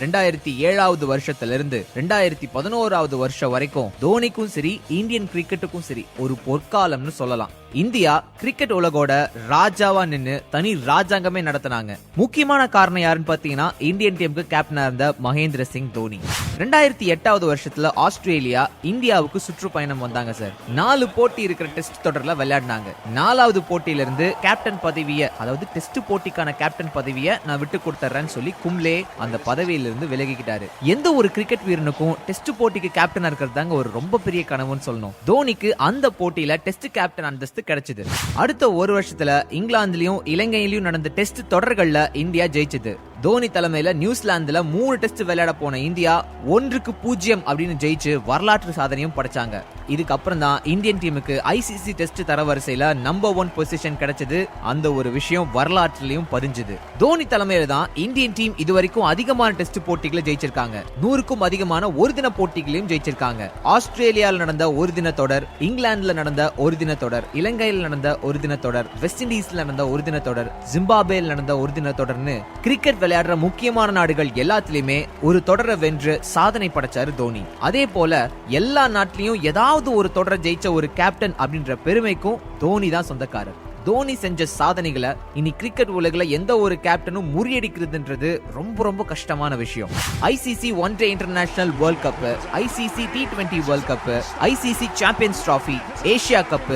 ரெண்டாயிரத்தி ஏழாவது வருஷத்துல இருந்து ரெண்டாயிரத்தி பதினோராவது வருஷம் வரைக்கும் தோனிக்கும் சரி இந்தியன் கிரிக்கெட்டுக்கும் சரி ஒரு பொற்காலம்னு சொல்லலாம். இந்தியா கிரிக்கெட் உலகோட ராஜாவா நின்னு தனி ராஜாங்கமே நடத்தினாங்க. முக்கியமான காரணம் யாருன்னு பாத்தீங்கன்னா இந்தியன் டீமுக்கு கேப்டனா இருந்த மகேந்திர சிங் தோனி. ரெண்டாயிரத்தி எட்டாவது வருஷத்துல ஆஸ்திரேலியா இந்தியாவுக்கு சுற்றுப்பயணம் வந்தாங்க சார். நாலு போட்டி இருக்கிற டெஸ்ட் தொடர்ல விளையாடினாங்க. நாலாவது போட்டியில இருந்து கேப்டன் பதவியை அதாவது டெஸ்ட் போட்டிக்கான கேப்டன் பதவியை நான் விட்டு கொடுத்துறேன்னு சொல்லி கும்லே அந்த பதவியில இருந்து விலகிக்கிட்டாரு. எந்த ஒரு கிரிக்கெட் வீரனுக்கும் டெஸ்ட் போட்டிக்கு கேப்டனா இருக்கிறது தாங்க ஒரு ரொம்ப பெரிய கனவுன்னு சொல்லணும். தோனிக்கு அந்த போட்டியில டெஸ்ட் கேப்டன் அந்தஸ்து கிடைச்சது. அடுத்த ஒரு வருஷத்துல இங்கிலாந்துலயும் இலங்கையிலயும் நடந்த டெஸ்ட் தொடர்கள்ல இந்தியா ஜெயிச்சது. தோனி தலைமையில நியூசிலாந்துல மூணு டெஸ்ட் விளையாட போன இந்தியா ஒன்றுக்கு பூஜ்ஜியம் அப்படின்னு ஜெயிச்சு வரலாற்று சாதனையும் படைச்சாங்க. இதுக்கப்புறம் தான் இந்தியன் டீமுக்கு ஐசிசி டெஸ்ட் தரவரிசையில நம்பர் ஒன் பொசிஷன் கிடைச்சது. அந்த ஒரு விஷயம் வரலாற்றிலையும் பதிஞ்சுது. தோனி தலைமையில தான் இந்தியன் டீம் இதுவரைக்கும் அதிகமான டெஸ்ட் போட்டிகளை ஜெயிச்சிருக்காங்க. நூறுக்கும் அதிகமான ஒரு தின போட்டிகளையும் ஜெயிச்சிருக்காங்க. ஆஸ்திரேலியாவில் நடந்த ஒரு தின தொடர் இங்கிலாந்துல நடந்த ஒரு தின தொடர் இலங்கையில் நடந்த ஒரு தின தொடர் வெஸ்ட் இண்டீஸ்ல நடந்த ஒரு தின தொடர் ஜிம்பாபேல நடந்த ஒரு தின தொடர்னு கிரிக்கெட் விளையாடுற முக்கியமான நாடுகள் எல்லாத்துலயுமே ஒரு தொடரை வென்று சாதனை படைச்சாரு தோனி. அதே போல எல்லா நாட்டிலையும் ஏதாவது ஒரு தொடரை ஜெயிச்ச ஒரு கேப்டன் அப்படின்ற பெருமைக்கும் தோனி தான் சொந்தக்காரர். தோனி செஞ்ச சாதனைகளை இனி கிரிக்கெட் உலகில் எந்த ஒரு கேப்டனும் முறியடிக்கிறதுன்றது ரொம்ப ரொம்ப கஷ்டமான விஷயம். ICC one day international world cup ICC T twenty world cup ICC champions trophy Asia cup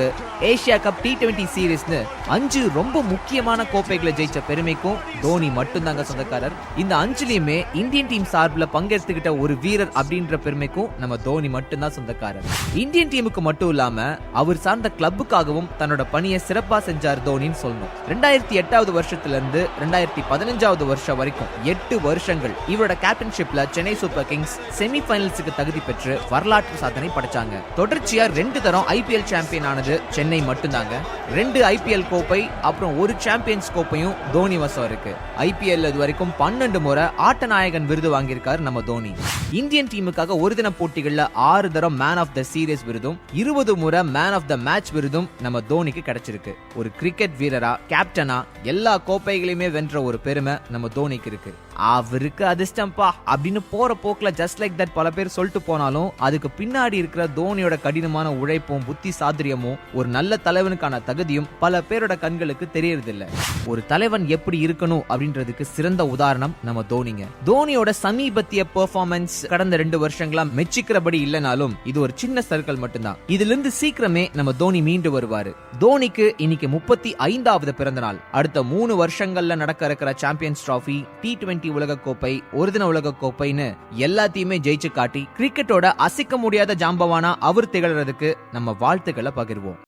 Asia cup T twenty சீரீஸ்னு அஞ்சு ரொம்ப முக்கியமான கோப்பைகளை ஜெயிச்ச பெருமைக்கும் தோனி மட்டும்தாங்க சொந்தக்காரர். இந்த அஞ்சுலையுமே இந்தியன் டீம் சார்பில் பங்கெடுத்துக்கிட்ட ஒரு வீரர் அப்படின்ற பெருமைக்கும் நம்ம தோனி மட்டும்தான் சொந்தக்காரர். இந்தியன் டீமுக்கு மட்டும் இல்லாம அவர் சார்ந்த கிளப்புக்காகவும் தன்னோட பணியை சிறப்பாக செஞ்சார் தோனின்னு சொல்லணும். ரெண்டாயிரத்தி எட்டாவது வருஷத்துல இருந்து ரெண்டாயிரத்தி பதினஞ்சாவது வருஷம் வரைக்கும் எட்டு வருஷங்கள் இவரோட கேப்டன்ஷிப்ல சென்னை சூப்பர் கிங்ஸ் செமி ஃபைனல்ஸுக்கு தகுதி பெற்று வரலாற்று சாதனை படைச்சாங்க. தொடர்ச்சியா ரெண்டு தரம் ஐபிஎல் சாம்பியன் ஆனது சென்னை மட்டும்தாங்க. ரெண்டு ஐபிஎல் கோப்பை அப்புறம் ஒரு சாம்பியன்ஸ் கோப்பையும் தோனி வசம் இருக்கு. ஐபிஎல் இது வரைக்கும் பன்னெண்டு முறை ஆட்ட நாயகன் விருது வாங்கியிருக்காரு நம்ம தோனி. இந்தியன் டீமுக்காக ஒரு தின போட்டிகள்ல ஆறு தரம் மேன் ஆஃப் த சீரியஸ் விருதும் இருபது முறை மேன் ஆஃப் த மேட்ச் விருதும் நம்ம தோனிக்கு கிடைச்சிருக்கு. ஒரு கிரிக்கெட் வீரரா கேப்டனா எல்லா கோப்பைகளையுமே வென்ற ஒரு பெருமை நம்ம தோனிக்கு இருக்கு. அவருக்கு அதிர்ஷ்டம்பா. அப்படின்னு போற போக்குல ஜஸ்ட் லைக் தட் பல பேர் சொல்லிட்டு போனாலும் அதுக்கு பின்னாடி இருக்கிற தோனியோட கடினமான உழைப்பும் புத்தி சாதுரியமும் ஒரு நல்ல தலைவனுக்கான தகுதியும் பல பேரோட கண்களுக்கு தெரியறதில்ல. ஒரு தலைவன் எப்படி இருக்கணும் அப்படின்றதுக்கு சிறந்த உதாரணம் நம்ம தோனிங்க. தோனியோட சமீபத்திய பெர்ஃபார்மன்ஸ் கடந்த ரெண்டு வருஷங்களா மெச்சிக்கிறபடி இல்லைனாலும் இது ஒரு சின்ன சர்க்கிள் மட்டும்தான். இதுல இருந்து சீக்கிரமே நம்ம தோனி மீண்டு வருவாரு. தோனிக்கு இன்னைக்கு முப்பத்தி ஐந்தாவது பிறந்த நாள் அடுத்த மூணு வருஷங்கள்ல நடக்க இருக்கிற சாம்பியன்ஸ் டிராஃபி டி டுவெண்ட்டி உலக கோப்பை ஒரு தின உலகக்கோப்பைன்னு எல்லாத்தையுமே ஜெயிச்சு காட்டி கிரிக்கெட்டோட அசைக்க முடியாத ஜாம்பவானா அவர் திகழறதுக்கு நம்ம வாழ்த்துக்களை பகிர்வோம்.